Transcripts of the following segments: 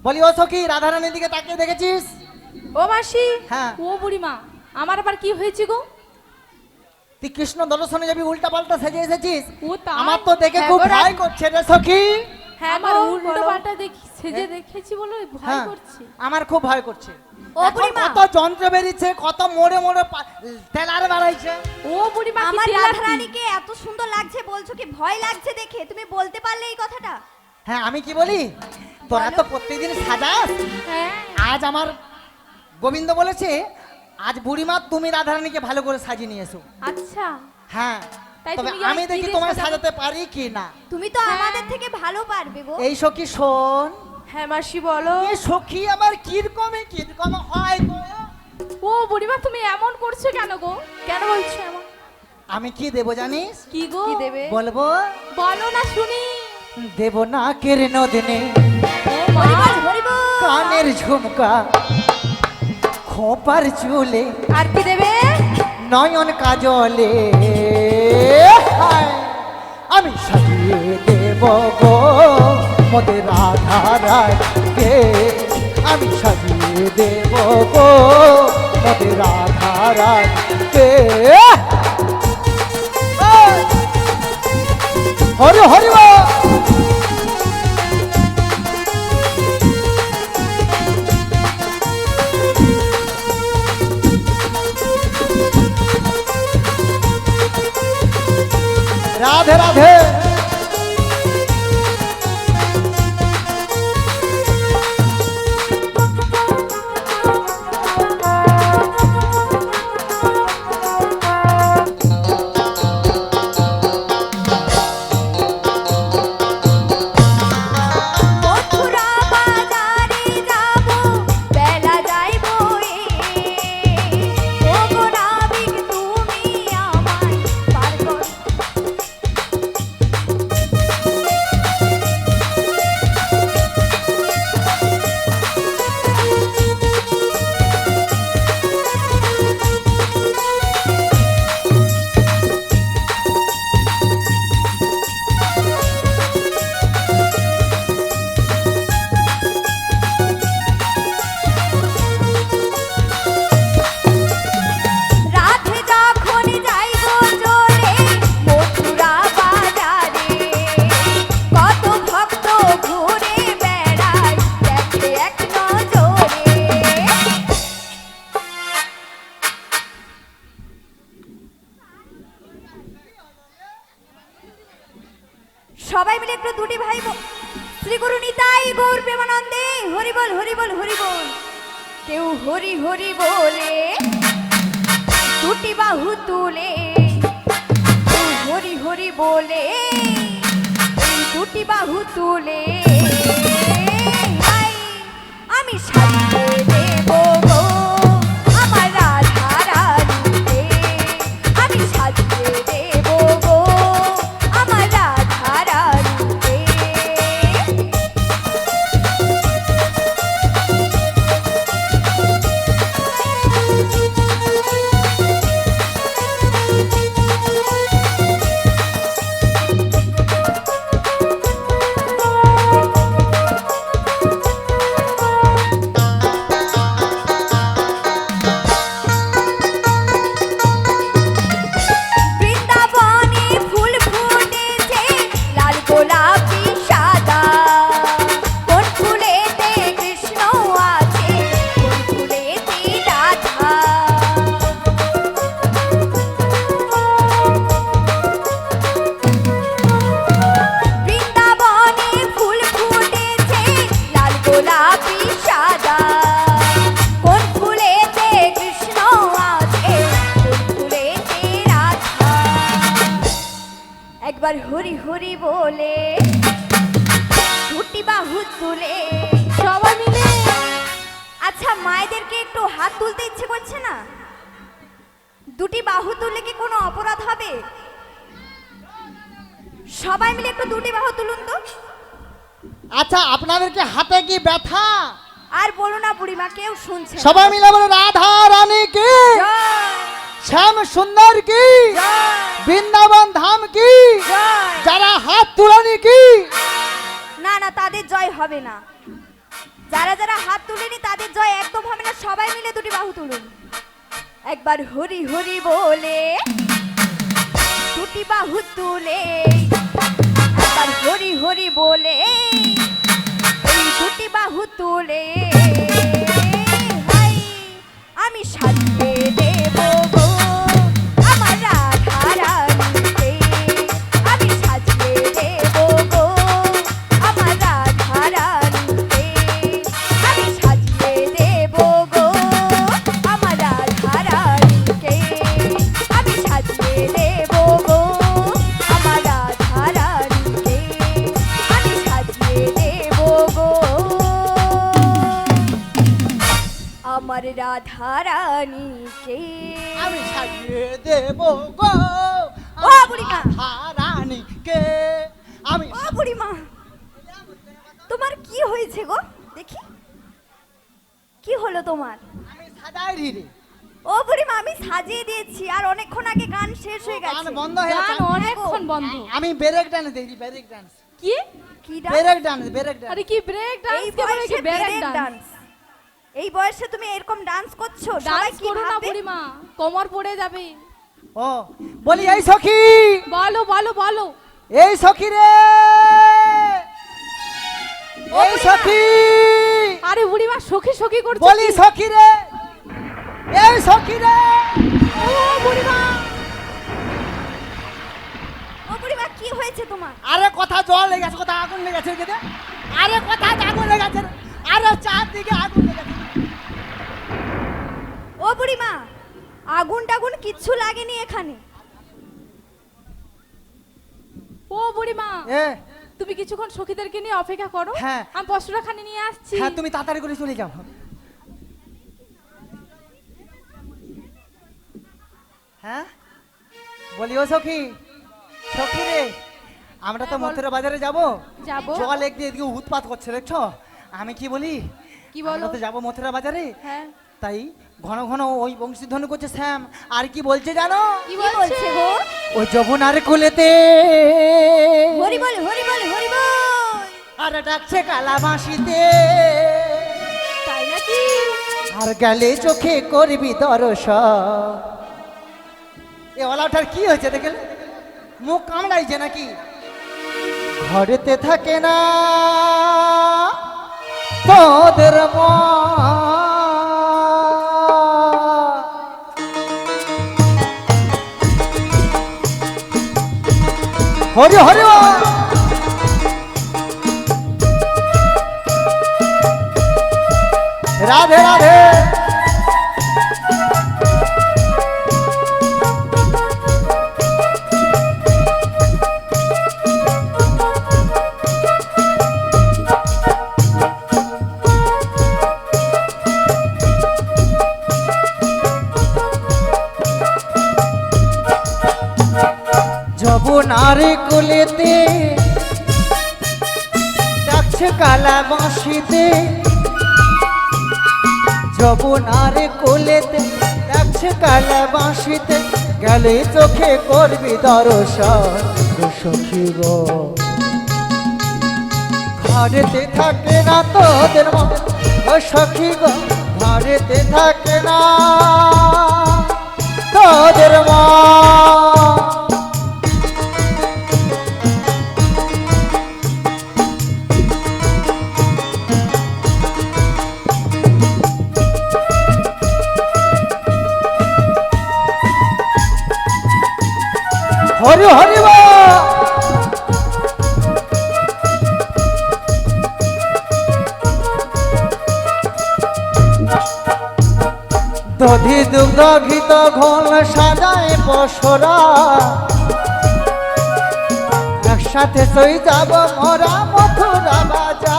বলি ও সখী রাধারানীর দিকে তাকিয়ে দেখেছিস? ও মাসি হ্যাঁ। ও বুড়িমা আমার আবার কি হয়েছে গো? তুই কৃষ্ণ দর্শনে যাবি উল্টা পাল্টা সেজে এসেছিস? আমার তো দেখে হ্যাঁ খুব ভয় করছে রে সখী। হ্যাঁ আমার উল্টো পাল্টা দেখি সেজে দেখেছি বলে ভয় হ্যাঁ করছে। আমার খুব ভয় করছে। ও বুড়িমা। কত যন্ত্র বেরিয়েছে কত মোড়ে মোড়ে তেলার বাড়াইছে। ও বুড়িমা আমার? রাধারানীকে এত সুন্দর লাগছে বলছো কি ভয় লাগছে দেখে? তুমি বলতে পারলে এই কথাটা? হ্যাঁ আমি কি বলি? তোরা তো প্রত্যেকদিন সাজাস হ্যাঁ। আজ আমার গোবিন্দ বলেছে আজ বুড়িমা তুমি রাধারানীকে ভালো করে সাজিয়ে নিয়ে এসো। আচ্ছা। হ্যাঁ। তাই তবে আমি দেখি কি তোমায় সাজাতে পারি কি না? তুমি তো হ্যাঁ। আমাদের থেকে ভালো পারবে গো এই সখী শোন। হ্যাঁ মাসি বলো। এই সখী আমার কিরকমে কীরকম হয় গো? ও বুড়িমা তুমি এমন করছ কেন গো? কেন বলছো এমন? আমি কি দেব জানিস? কি গো? কি দেবে? বলব? বলো না শুনি। দেব না কের নদনে। কানের ঝুমকা খোপার চুলে। আর কি দেবে? নয়ন কাজলে। আমি সাজিয়ে দেব গো মোদের রাধা রায়কে আমি সাজিয়ে দেব গো মোদের রাধা রায়কে হরি হরি বল। রাধে কেউ শুনছে সবাই মিলে বলে রাধা রানী কি? শ্যাম সুন্দর কি? বৃন্দাবন ধাম কি? যারা হাত তুলানি কি? না না তাদের জয় হবে না। যারা যারা হাত তুলেনি তাদের জয় একদম হবে না। সবাই মিলে দুটি বাহু তুলুন। একবার হরি হরি বলে দুটি বাহু তুলে একবার হরি হরি বলে দুটি বাহু তুলে আমি সাজিয়ে আমার রাধা রানীকে আমি সাজিয়ে দেব গো ও বুড়িমা! রানীকে আমি ও বুড়িমা তোমার কি হয়েছে গো? দেখি। কি হলো তোমার? আমি সাদাই রে ও বুড়িমা আমি সাজিয়ে দিয়েছি আর অনেকক্ষণ আগে গান শেষ হয়ে গেছে গান বন্ধ হয়ে গেছে। গান অনেকক্ষণ বন্ধ। আমি ব্রেক ডান্স দেখি ব্রেক ডান্স কি? কি dance break dance break dance আরে কি ব্রেক ডান্স কে বলে কি ব্রেক ডান্স এই বয়সে তুমি এরকম ডান্স করছ? সবাই ডান্স কি করো না বুড়িমা কোমর পড়ে যাবে। ও বলি এই সখী! বলো বলো বলো। এই সখী রে! এই সখী! আরে বুড়িমা সখী সখী করছে বলি? সখী রে! এই সখী রে! ও বুড়িমা! ও বুড়ি বুড়িমা কি হয়েছে তোমার? আরে কথা জল লেগে গেছে কথা আগুন লেগেছে গেছে এদিকে। আরে কথা আগুন লেগে গেছে আরে চারদিকে আগুন বুড়িমা আগুন টাগুন কিচ্ছু লাগেনি এখানে। ও বুড়িমা এ। তুমি কিছুক্ষণ সখীদেরকে নিয়ে অপেক্ষা করো। হ্যাঁ। আমি বস্ত্রটা খানি নিয়ে আসছি। হ্যাঁ তুমি তাড়াতাড়ি করে চলে যাও। হ্যাঁ? বলি ও সখী সখী রে আমরা তো হ্যাঁ, বল। মথুরা বাজারে যাব। যাব। জল একদিকে এদিকে উৎপাত করছে দেখছ? আমি কি বলি? কি বলো? আমরা তো যাব মথুরা বাজারে। হ্যাঁ। তাই ঘন ঘন ওই বংশীধ্বনি করছে শ্যাম আর কি বলছে জানো? কি বলছে গো? ওই যমুনার কোলেতে হরি বল হরি বল হরি বল। আর ডাকছে কালা বাঁশিতে। তাই নাকি? আর গেলে চোখে করবি দরস এ ওলাটার কি হয়েছে দেখলে? মুখ কামড়াইছে নাকি? ঘরেতে থাকে না। তোদের মা হরি হরি বল। রাধে যবনারে কোলেতে ডাকছে কালা বাঁশিতে। যবনারে কোলেতে ডাকছে কালা বাঁশিতে। গেলে চোখে করবি দর্শন গো ঘরেতে থাকে না তোদের ও সখী গো ঘরেতে থাকে না তোদের মা হরি হরি দধি দুগ্ধ ঘিত ঘন সাজায় পশরা একসাথে সই যাব মোরা মথুরা বাজা।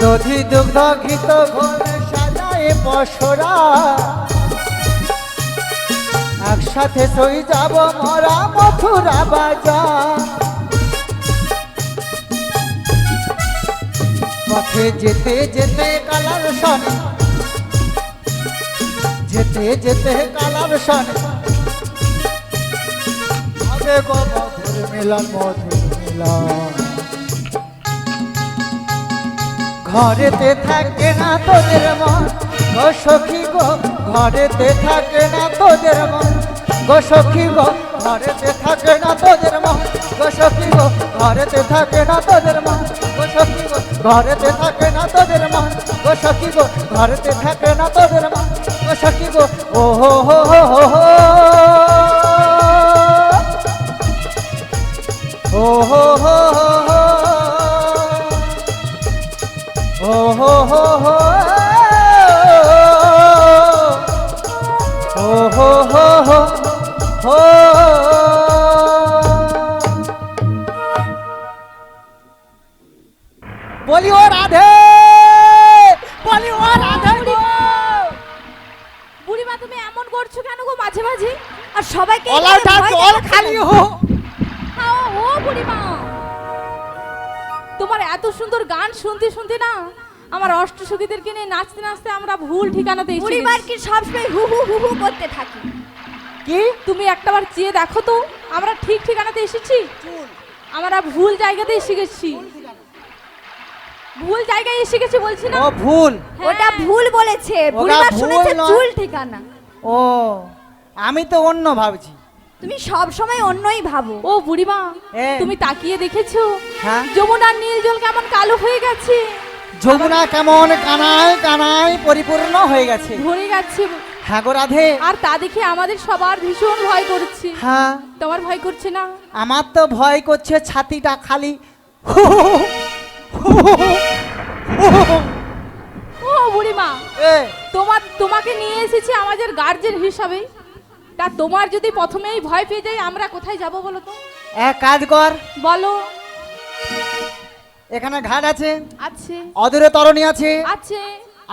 দধি দুগ্ধ ঘিত ঘন সাজায় পশরা সাথে সই যাব মরা মথুরা বাজা পথে যেতে যেতে কালার সনে, যেতে যেতে কালার সনে। হবে গো মধুর মেলা মধুর মেলা ঘরেতে থাকে না তোদের মন সখী গো, ঘরেতে থাকে না তোদের মন। গো সখী গো, ঘরেতে থাকে না তোদের মন গো সখী গো, ঘরেতে থাকে না তোদের মন গো সখী গো, ঘরেতে থাকে না তোদের মন গো সখী গো, ঘরেতে থাকে না তোদের মন গো সখী গো, ও হো হো হো হো হো। ও হো হো হো হো। ও হো হো হো। হো বলি ও রাধে বলি ও রাধে। বুড়িমা তুমি এমন করছ কেন গো মাঝে মাঝে আর সবাইকে ভয় জল খালি? হো হ্যাঁ, ও বুড়িমা তোমার এত সুন্দর গান শুনতে শুনতে না আমার অষ্টসখীদেরকে নিয়ে নাচতে নাচতে আমরা ভুল ঠিকানাতে এসে বুড়িমার গেছি। কি সবসময় হু হু হু হু করতে থাকি কি? তুমি একটাবার চেয়ে দেখো তো। আমরা ঠিক ঠিকানাতে এসেছি? আমরা ভুল জায়গাতে এসে গেছি। ভুল জায়গায় এসে গেছি বলছি না? ও ভুল। হ্যাঁ। ওটা ভুল বলেছে। বুড়িমা শুনেছে। চুল ঠিকানা। ও আমি তো অন্য ভাবছি। তুমি সব সময় অন্যই ভাবো। ও বুড়িমা। তুমি তাকিয়ে দেখেছ? হ্যাঁ। যমুনার নীল জল কেমন কালো হয়ে গেছে? যমুনা কেমন কানায় কানায় পরিপূর্ণ হয়ে গেছে। ভরে গেছে। হ্যাঁ গো রাধে। আর তা দেখে আমাদের সবার ভীষণ ভয় করছে। হ্যাঁ। তোমার ভয় করছে না? আমার তো ভয় করছে ছাতিটা খালি। ও বুড়িমা এ, তোমার তোমাকে নিয়ে এসেছি আমাদের গার্জেন হিসাবে। তা তোমার যদি প্রথমেই ভয় পেয়ে যাই আমরা কোথায় যাব বলো তো? এক কাজ কর। বলো। এখানে ঘাট আছে। আছে। অদূরে তরণী আছে। আছে।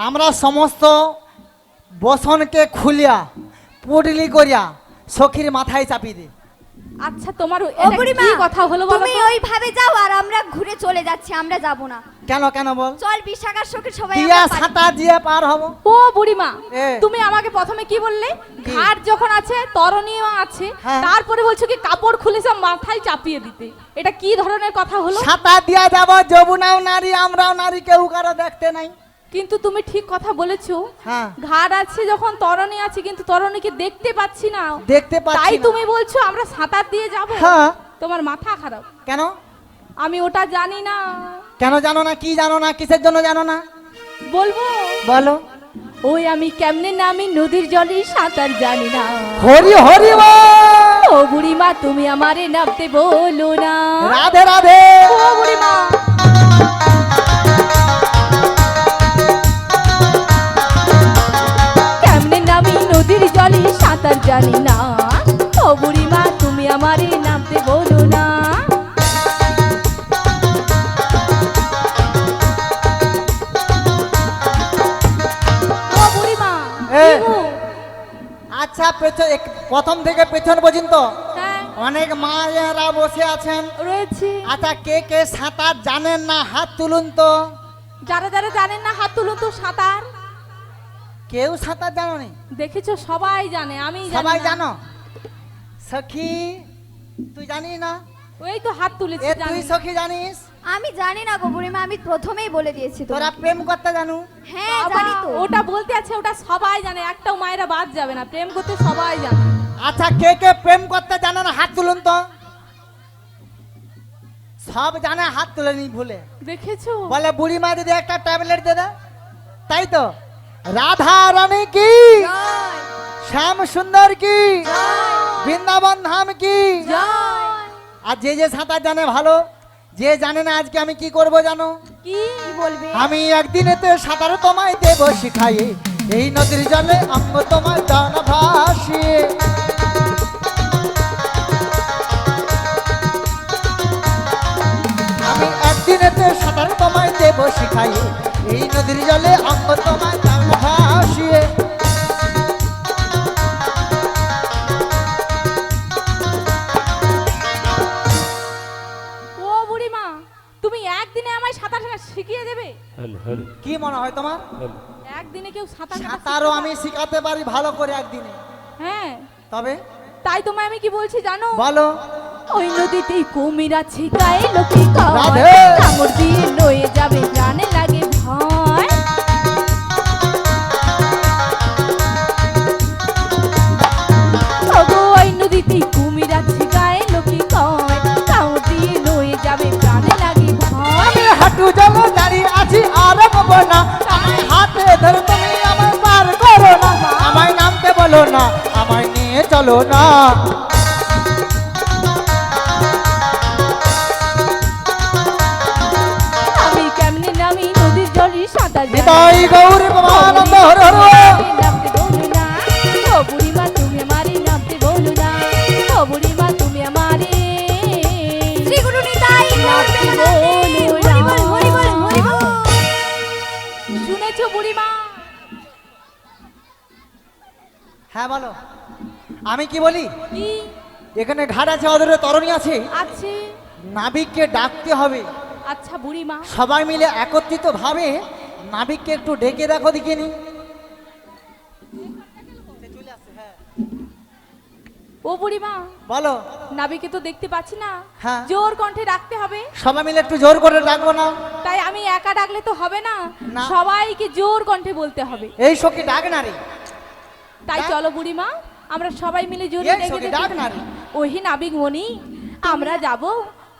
আমরা সমস্ত বসনকে খুলিয়া পুডলি করিয়া সখীর মাথায় চাপি দে। আচ্ছা তোমার কি কথা হলো বলো তুমি? ওইভাবে যাও আর আমরা ঘুরে চলে যাচ্ছি আমরা যাব না। কেন কেন বল? চল বিশাখার সখী সবাই দিয়া। সাঁতার দিয়ে পার হব। ও বুড়িমা তুমি আমাকে প্রথমে কি বললে? ঘাট যখন আছে তরণীয় আছে হ্যাঁ। তারপরে বলছো কি কাপড় খুলে সব মাথায় চাপিয়ে দিতে। এটা কি ধরনের কথা হলো? সাঁতার দিয়া যাব যমুনাও নারী আমরাও নারী কেউ কারও দেখতে নাই। কিন্তু তুমি ঠিক কথা বলেছ। হ্যাঁ। ঘাট আছে যখন তরণী আছে কিন্তু তরণীকে দেখতে পাচ্ছি না। দেখতে পাচ্ছি তাই তুমি বলছো আমরা সাঁতার দিয়ে যাব? হ্যাঁ। তোমার মাথা খারাপ। কেন? আমি ওটা জানি না। কেন জানো না? কি জানো না? কিসের জন্য জানো না? বলব? বলো। ওই আমি কেমনে নামি নদীর জলে সাঁতার জানি না। হরি হরি। ও বুড়িমা তুমি আমারে নামতে বলো না। রাধে রাধে! ও বুড়িমা! সাঁতার জানি না। ও বুড়িমা তুমি আমারে নামতে বলো না? আচ্ছা পেছন প্রথম থেকে পেছন পর্যন্ত। হ্যাঁ। অনেক মায়েরা বসে আছেন। রয়েছে। আচ্ছা কে কে সাঁতার জানেন না? হাত তুলুন তো। যারা যারা জানেন না হাত তুলুন তো সাঁতার। কেউ সাঁতার জানো নি? দেখেছ? সবাই জানে আমি সবাই জানো? সখী তুই জানিস না? ওই তো হাত তুলেছি এ তুই জানি। সখী জানিস? আমি জানি না গো বুড়িমা আমি প্রথমেই বলে দিয়েছি তো। তোরা প্রেম করতে জানু? হ্যাঁ বাবা, জানি তো। ওটা বলতে আছে ওটা সবাই জানে একটাও মায়েরা বাদ যাবে না প্রেম করতে সবাই জানে। আচ্ছা কে কে প্রেম করতে জানো না? হাত তুলুন তো। সব জানে হাত তুলে নি ভুলে। দেখেছ? বলে বুড়ি মা দিদি একটা ট্যাবলেট দে দে। তাই তো? রাধা রানী কি? শ্যাম সুন্দর কি? বৃন্দাবন ধাম কি? আর যে যে সাঁতার জানে ভালো যে জানে না আজকে আমি কি করব জানো? কি? বলবে? আমি একদিনেতে সাঁতার তোমায় দেব শিখাই এই নদীর জলে অঙ্গ তোমার জান ভাসিয়ে। আমি একদিনেতে সাঁতার তোমায় দেব শিখাই এই নদীর জলে অঙ্গ তোমার কি মনে হয় তোমার? একদিনে কেউ সাঁতার সাঁতারও আমি শিখাতে পারি ভালো করে একদিনে। হ্যাঁ। তবে? তাই তোমায় আমি কি বলছি জানো? বলো। ওই নদীতেই কুমির আছে গায়ে লোকে। কামড় দিয়ে নয়ে যাবে। না আমায় হাতে ধরে তুমি আমার পার করো না। আমায় নামতে বলো না আমায় নিয়ে চলো না। আমি কেমনি নামি নদীর জলে সাঁতার গৌ হ্যাঁ বলো। আমি কি বলি? এখানে ঘাট আছে ওদের তরণী আছে। আছে। নাবিককে ডাকতে হবে। আচ্ছা বুড়িমা। সবাই মিলে একত্রিত ভাবে নাবিককে একটু ডেকে দেখো দেখিনি ও বুড়িমা বলো। নাবিকে তো দেখতে পাচ্ছি না। হ্যাঁ। জোর কণ্ঠে ডাকতে হবে। সবাই মিলে একটু জোর করে ডাকবো না। তাই আমি একা ডাকলে তো হবে না। না। সবাইকে জোর কণ্ঠে বলতে হবে। এই সখী ডাক না রে। তাই। চলো বুড়িমা আমরা সবাই মিলে জোরে ডেকে ওহি নাবিক মনি আমরা যাব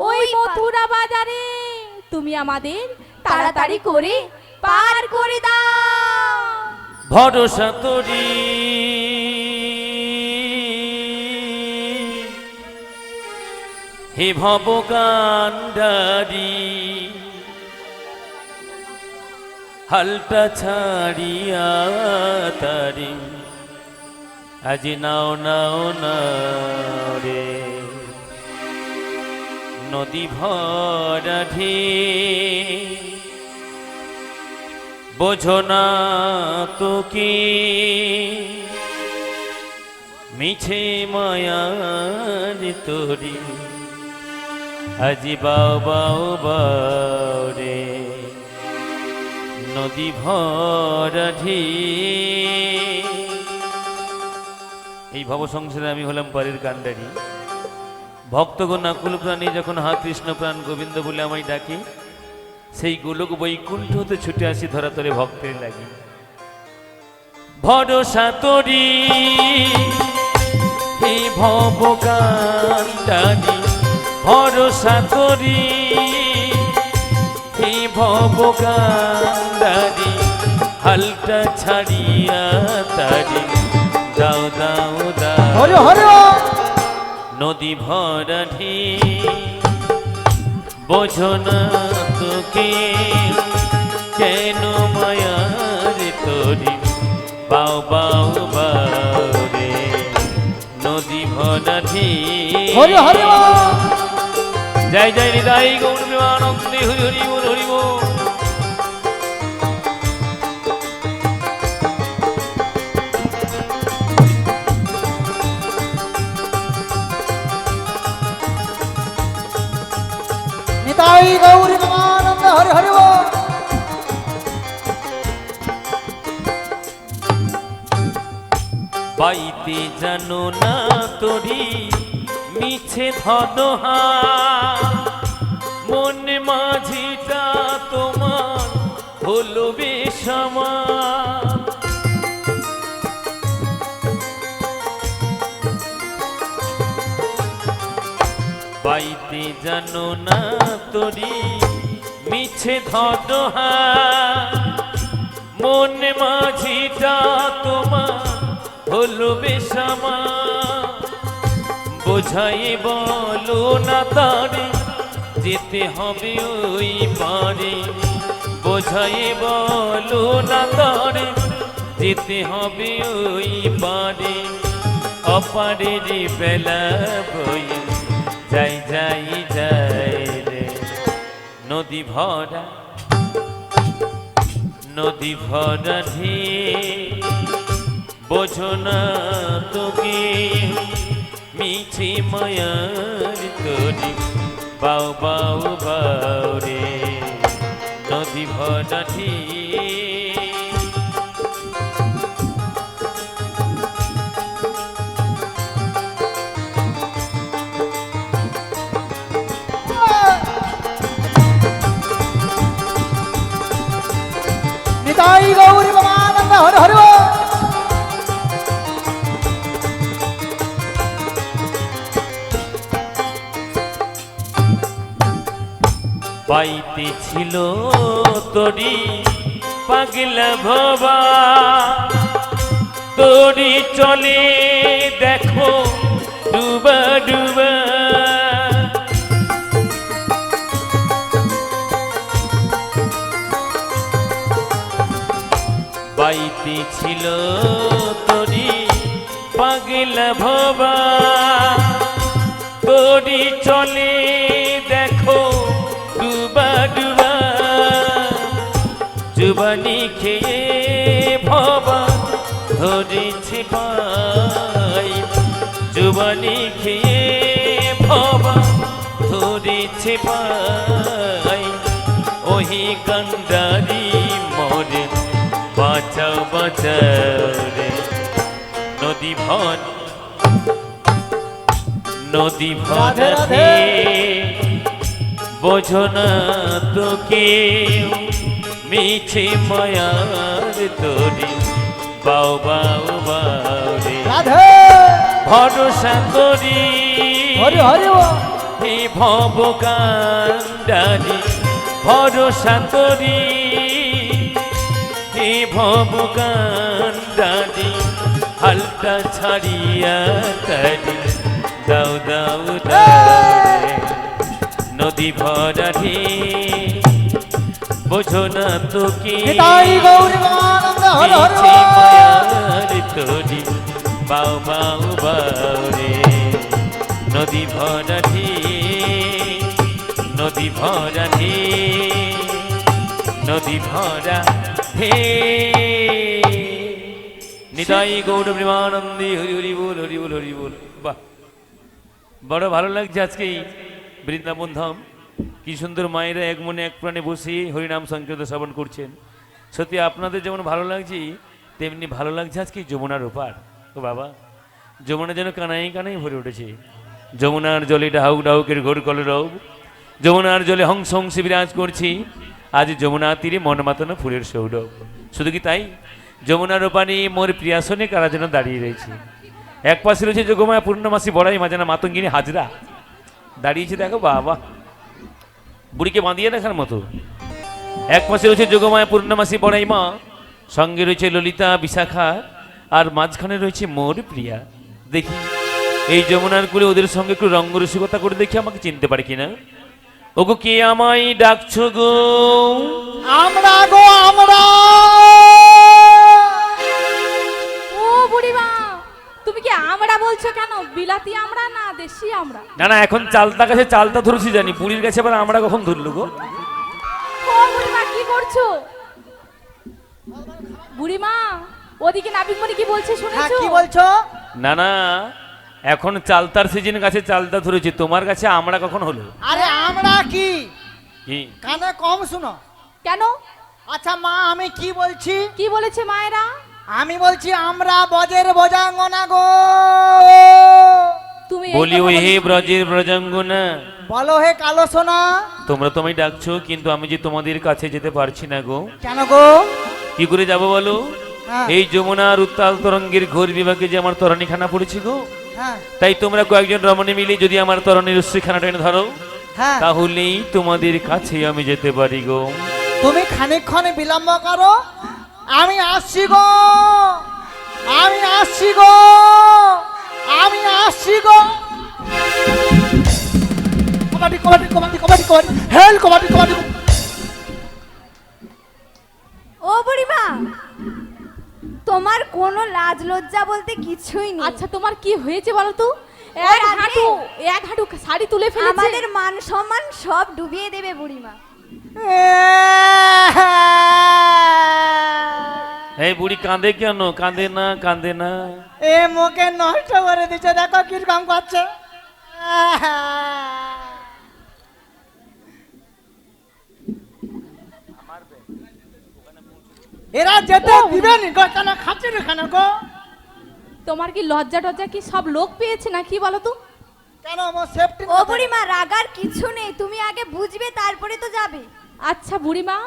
ওই মথুরা বাজারে। তুমি আমাদের তাড়াতাড়ি করে পার করে দাও। ভরসা তরি। হে ভব কান্ডারি হালটা ছাড়িয়া তারি। আজ নাও নাও নাও রে। নদী ভরা ঢে বোঝো না তোকে। মিছে মায়ার তোরি। আজি বাও বাও বাও রে। নদী ভরা ঢে এই ভব সংসারে আমি হলাম পারের কান্ডারি ভক্তগণ আকুল প্রাণী যখন হা কৃষ্ণ প্রাণ গোবিন্দ বলে আমায় ডাকে, সেই গোলক বৈকুণ্ঠ হতে ছুটে আসি ধরাতলে ভক্তের লাগি। ভরসা তরি, হে ভবকান্তানি ভরসা তরি, হে ভবকান্তানি হালটা ছাড়িয়া তারি। দাও দাও হরি দাও হরি নদী ভরা ঢে। বোঝো না তোকে কেন মায়ার তোরি? বাও বাও বাও রে নদী ভরা ঢে। হরি হরি জয় জয় হৃদয় গৌর প্রেমানন্দে হরি হরি নিতাই গৌর প্রমানন্দ হরি হরি পাইতে জানো না তোরি মিছে ধদহা মন মাঝিটা তোমার হলো বেশমা জানো না তোরি মিছে ধদহা? মন মাঝিটা তোমার হলো বেশামা বোঝাই বলো না তারে, যেতে হবে ওই পারে। বোঝাই বলো না তারে, যেতে হবে ওই পারে। অপারের বেলা বই যাই যাই যাই রে। নদী ভরা নদী ভরা ঢে বোঝো না তোকে, মিছি মায়ার তোরি। বাউ বাউ বাউ রে। নদী ভরা ছিল তোরি পাগলা ভবা। তোরি চলে দেখো ডুবা ডুবা। বাইতে ছিল তরি পাগলা ভবা। বাঁচাও বাঁচাও রে নদী ভর নদী ভরাতে। বোঝো না তো কেউ মিছে মায়ার তোরি বাউ বাউ বাউ রে ভরসা করি। হরি হরি ভব কান্ডারি ভরসা করি। হে ভব কান্ডারি হালটা ছাড়িয়া তারি। দাও দাও নদী ভরা ঢে বোঝো না তো কি? তোরি বাউ বাউ বাউ রে। নদী ভরা ঢে নদী ভরা ঢে নদী ভরা ঢে নিতাই গৌর প্রেমানন্দী হরি হরি বল হরি বল হরি বল। বাহ। বড় ভালো লাগছে আজকে বৃন্দাবন ধাম। কি সুন্দর মায়েরা এক মনে এক প্রাণে বসে হরিনাম সংকীর্তন শ্রবণ করছেন। সত্যি আপনাদের যেমন ভালো লাগছে, তেমনি ভালো লাগছে আজকে যমুনার ওপার। ও বাবা, যমুনা যেন কানাই কানাই ভরে উঠেছে। যমুনার জলে ডাহুক ডাহুকের ঘোর কলরব। যমুনার জলে হংস হংসে বিরাজ করছি। আজ যমুনা তীরে মন মাতানো ফুলের সৌরভ। শুধু কি তাই? যমুনার ওপারে মোর প্রিয়াসনে কারা যেন দাঁড়িয়ে রয়েছে। এক পাশে রয়েছে যোগমায়া পূর্ণমাসী বড়াই মাজানা মাতঙ্গিনী হাজরা। দাঁড়িয়েছে দেখো বাবা। বুড়িকে বাঁধিয়ে রাখার মতো। এক পাশে রয়েছে যোগমায়া পূর্ণমাসী বড়াই মা। সঙ্গে রয়েছে ললিতা, বিশাখা, আর মাঝখানে রয়েছে মোর প্রিয়া। দেখি, এই যমুনার কুলে ওদের সঙ্গে একটু রঙ্গ রসিকতা করে দেখি আমাকে চিনতে পারে কিনা। ওগো কে আমায় ডাকছো গো? আমরা গো আমরা! ও বুড়িমা তুমি কি আমরা বলছো কেন? বিলাতি আমরা না দেশি আমরা? না না এখন চালতা কাছে চালতা ধরেছি জানি বুড়ির কাছে আবার আমরা কখন ধরলো গো? ও বুড়িমা কি করছ? বুড়িমা ওদিকে নাবিক মনি কি বলছে হ্যাঁ শুনেছো কি বলছো? না না এখন চালতার সিজন কাছে চালতা ধরেছি তোমার কাছে আমরা কখন হলো? আরে আমরা কি? কি? কানে কম শুনো। কেন? আচ্ছা মা আমি কি বলছি? কি বলেছে মায়েরা? আমি বলছি আমরা বজের বজাঙ্গনা গো। তুমি বলি ওই হে ব্রজের ব্রজাঙ্গনা বলো হে কালো সোনা। তোমরা তোমায় ডাকছো কিন্তু আমি যে তোমাদের কাছে যেতে পারছি না গো। কেন গো? কি করে যাব বলো? হ্যাঁ, এই যমুনার উত্তাল তরঙ্গের ঘোর বিভাগে যে আমার তরণীখানা পড়েছি গো তাই তোমরা কয়েকজন রমণী মিলে যদি আমার তরণীর উচ্ছ্রীখানা টেনে ধরো হ্যাঁ। তাহলেই তোমাদের কাছে আমি যেতে পারি গো। তুমি খানিকক্ষণ বিলম্ব করো। আমি আসছি গো। আমি আসছি গো। আমি আসছি গো। কবাডি কবাডি কবাডি কবাডি কবাডি। হেল কবাডি কবাডি। ও বুড়িমা তোমার কোনো লাজ লজ্জা বলতে কিছুই নেই। আচ্ছা তোমার কি হয়েছে বলো তো? এক হাঁটু এক হাঁটু শাড়ি তুলে ফেলেছে। আমাদের মান সম্মান সব ডুবিয়ে দেবে বুড়িমা। এই বুড়ি কাঁদে কেন? কাঁদে না কাঁদে না। এ মুখে নষ্ট করে দিচ্ছে দেখো কীরকম করছে। এরা যেতে দিবে নি গো কেন খাচ্ছে না কেন গো? তোমার কি লজ্জা টজ্জা কি সব লোক পেয়েছে না কি বলো তো? কেন আমার সেফটি ও বুড়িমা রাগার কিছু নেই তুমি আগে বুঝবে তারপরে তো যাবে। আচ্ছা বুড়িমা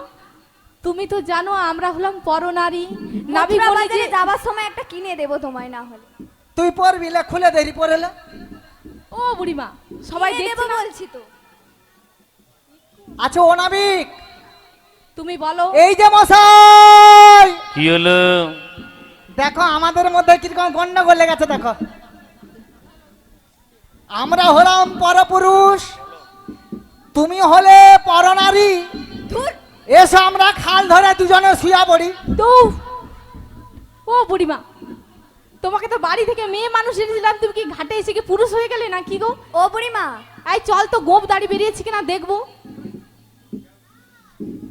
তুমি তো জানো আমরা হলাম পরনারী। নাবি বলে যে যাবার সময় একটা কিনে দেবো তোমায় না হলে। তুই পড়বি লে খুলে দেরি পড়েলে ও বুড়িমা সবাই দেখছে না? বলছি তো। আচ্ছা অনাবিক তুমি বলো। এই যে মশাই! কি হলো? দেখো আমাদের মধ্যে কীরকম গন্ডগোল লেগেছে দেখো। আমরা হলাম পরপুরুষ তুমি হলে পরনারী। ধুর! এসো আমরা খাল ধরে দুজনে শুয়া পড়ি। তো ও বুড়িমা তোমাকে তো বাড়ি থেকে মেয়ে মানুষ এনেছিলাম তুমি কি ঘাটে এসে কি পুরুষ হয়ে গেলে না কি গো? ও বুড়িমা। এই চল তো গোপ দাড়ি বেরিয়েছে কিনা দেখব।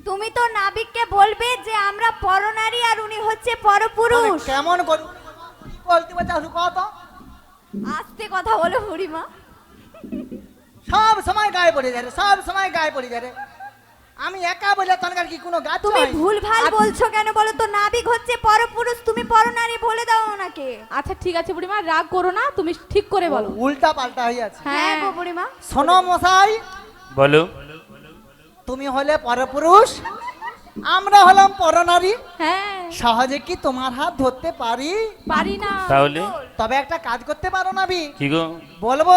তুমি তো নাবিককে বলবে যে আমরা পরনারী আর উনি হচ্ছে পরপুরুষ। কেমন করি বলতে পারছি কত আস্তে কথা বলো বুড়িমা। সব সময় গায়ে পড়ে যায় রে, সব সময় গায়ে পড়ে যায় রে। আমি একা বলে তনকার কি কোনো গাছ তুমি হয়? ভুলভাল বলছো কেন বলো তো? নাবিক হচ্ছে পরপুরুষ তুমি পরনারী বলে দাও ওনাকে। আচ্ছা ঠিক আছে বুড়িমা রাগ করো না তুমি ঠিক করে বলো। উল্টা পাল্টা হয়ে আছে। হ্যাঁ হ্যাঁ। গো বুড়িমা। শোনো মশাই। বলো। তুমি হলে পরপুরুষ আমরা হলাম পরনারী। হ্যাঁ। সহজে কি তোমার হাত ধরতে পারি? পারি না। তাহলে? তবে একটা কাজ করতে পারো না বি কি গো? বলব